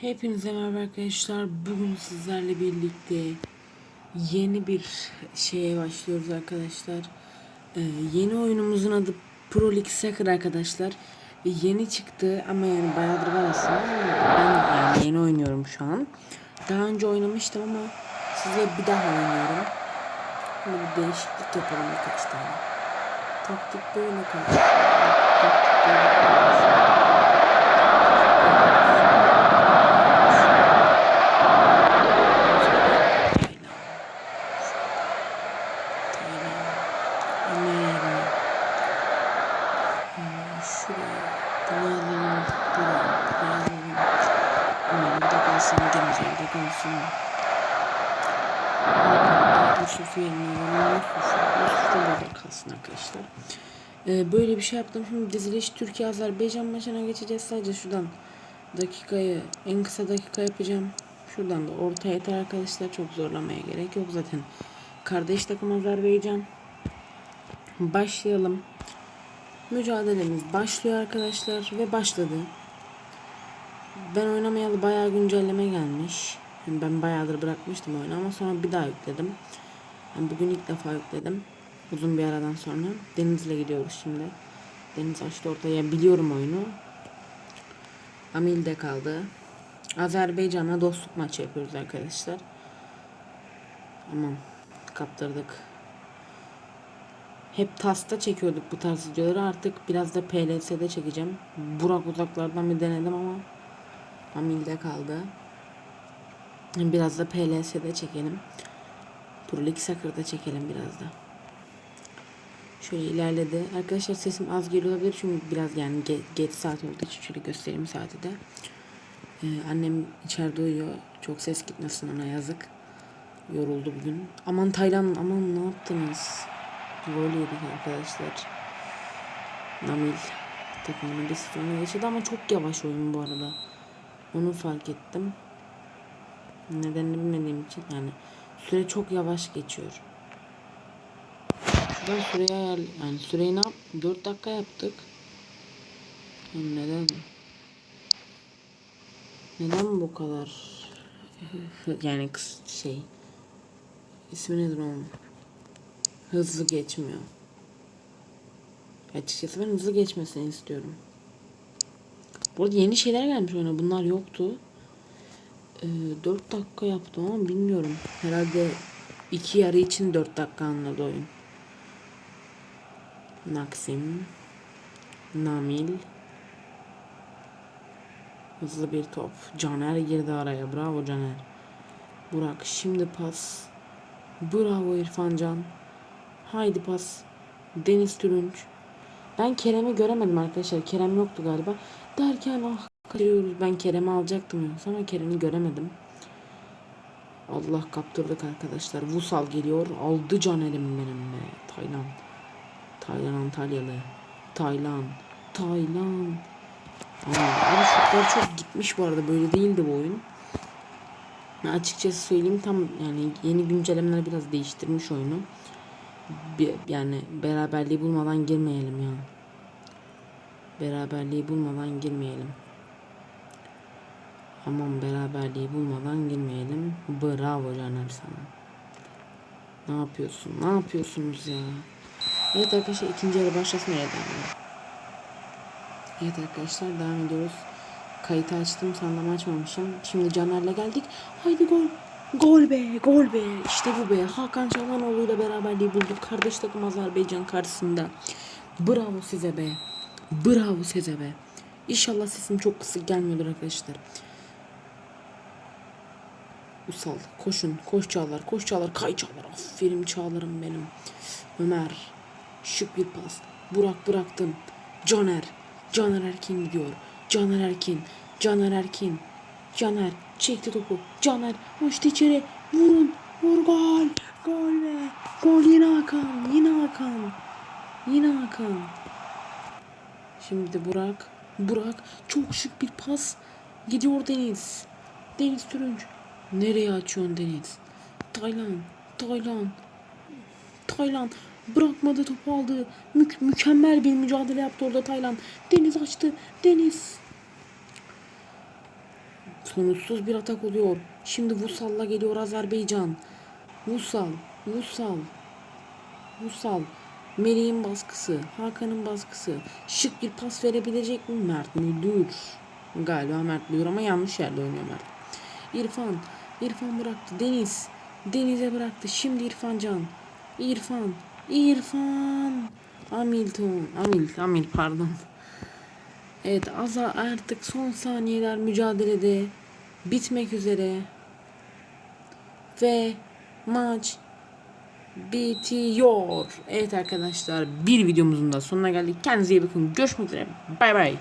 Hepinize merhaba arkadaşlar. Bugün sizlerle birlikte yeni bir şeye başlıyoruz arkadaşlar. Ee, yeni oyunumuzun adı Pro League Soccer arkadaşlar. Ee, yeni çıktı ama yani bayağıdır var aslında. Ben yani yeni oynuyorum şu an. Daha önce oynamıştım ama size bir daha oynuyorum. Şimdi bir değişiklik yapalım birkaç tane. Taktik böyle kalsın. Taktik böyle kalsın. Arkadaşlar. Ee, böyle bir şey yaptım. Şimdi diziliş Türkiye Azerbaycan maçına geçeceğiz. Sadece şuradan dakikayı en kısa dakika yapacağım. Şuradan da orta yeter arkadaşlar. Çok zorlamaya gerek yok zaten. Kardeş takım Azerbaycan. Başlayalım. Mücadelemiz başlıyor arkadaşlar ve başladı. Ben oynamayalı bayağı güncelleme gelmiş. Yani ben bayağıdır bırakmıştım oyunu ama sonra bir daha yükledim. Yani bugün ilk defa yükledim. Uzun bir aradan sonra. Deniz'le gidiyoruz şimdi. Deniz açtı ortaya. Biliyorum oyunu. Amil'de kaldı. Azerbaycan'la dostluk maçı yapıyoruz arkadaşlar. Aman kaptırdık. Hep TAS'ta çekiyorduk bu tarz videoları. Artık biraz da PLS'de çekeceğim. Burak uzaklardan bir denedim ama Amil'de kaldı. Biraz da PLS'de çekelim. Pro Soccer'da çekelim biraz da. Şöyle ilerledi. Arkadaşlar sesim az geliyor olabilir çünkü biraz yani ge- geç saat olduğu için şöyle göstereyim saati de. Ee, annem içeride uyuyor. Çok ses gitmesin ona yazık. Yoruldu bugün. Aman Taylan aman ne yaptınız? Gol yedik arkadaşlar. Namil takımını bir sıfırına geçirdi ama çok yavaş oyun bu arada. Onu fark ettim. Nedenini bilmediğim için yani süre çok yavaş geçiyor. Şuradan süreyi ayar yani süreyi ne yap 4 dakika yaptık. Yani neden? Neden bu kadar yani kıs şey ismi nedir onun? Hızlı geçmiyor. Açıkçası ben hızlı geçmesini istiyorum. Bu arada yeni şeyler gelmiş oyuna. Bunlar yoktu. Ee, 4 dakika yaptım ama bilmiyorum. Herhalde iki yarı için 4 dakika anladı oyun. Naksim. Namil. Hızlı bir top. Caner girdi araya. Bravo Caner. Burak şimdi pas. Bravo İrfan Can. Haydi pas. Deniz Türünç. Ben Kerem'i göremedim arkadaşlar. Kerem yoktu galiba. Derken ah kaçırıyoruz. Ben Kerem'i alacaktım ama Kerem'i göremedim. Allah kaptırdık arkadaşlar. Vusal geliyor. Aldı Caner'im benim be. Taylan. Taylan Antalyalı. Taylan. Taylan. Aa, abi şutlar çok gitmiş bu arada. Böyle değildi bu oyun. Açıkçası söyleyeyim tam yani yeni güncellemeler biraz değiştirmiş oyunu. Bir, yani beraberliği bulmadan girmeyelim ya. Beraberliği bulmadan girmeyelim. Aman beraberliği bulmadan girmeyelim. Bravo Caner sana. Ne yapıyorsun? Ne yapıyorsunuz ya? Evet arkadaşlar ikinci yarı başlasın devam Evet arkadaşlar devam ediyoruz. Kayıtı açtım sandım açmamışım. Şimdi Caner'le geldik. Haydi gol. Gol be gol be. İşte bu be. Hakan Çalhanoğlu ile beraberliği bulduk. Kardeş takım Azerbaycan karşısında. Bravo size be. Bravo size be. İnşallah sesim çok kısık gelmiyordur arkadaşlar. Usal koşun koş Çağlar koş Çağlar kay Çağlar aferin Çağlar'ım benim Ömer şık bir pas Burak bıraktın Caner Caner Erkin gidiyor Caner Erkin Caner Erkin Caner çekti topu. Caner uçtu içeri. Vurun. Vur gol. Gol be. Gol. Yine Hakan. Yine Hakan. Yine Hakan. Şimdi Burak. Burak çok şık bir pas. Gidiyor Deniz. Deniz Türünç Nereye açıyorsun Deniz? Taylan, Taylan, Taylan. Bırakmadı topu aldı. Mü- mükemmel bir mücadele yaptı orada Taylan. Deniz açtı. Deniz. Son Sonuçsuz bir atak oluyor. Şimdi Vusal'la geliyor Azerbaycan. Vusal, Vusal, Vusal. Melih'in baskısı, Hakan'ın baskısı. Şık bir pas verebilecek mi Mert Müldür? Galiba Mert Müldür ama yanlış yerde oynuyor Mert. İrfan, İrfan bıraktı. Deniz, Deniz'e bıraktı. Şimdi İrfan Can. İrfan, İrfan. Hamilton, Amil, Amil pardon. Evet Aza artık son saniyeler mücadelede bitmek üzere. Ve maç bitiyor. Evet arkadaşlar bir videomuzun da sonuna geldik. Kendinize iyi bakın. Görüşmek üzere. Bay bay.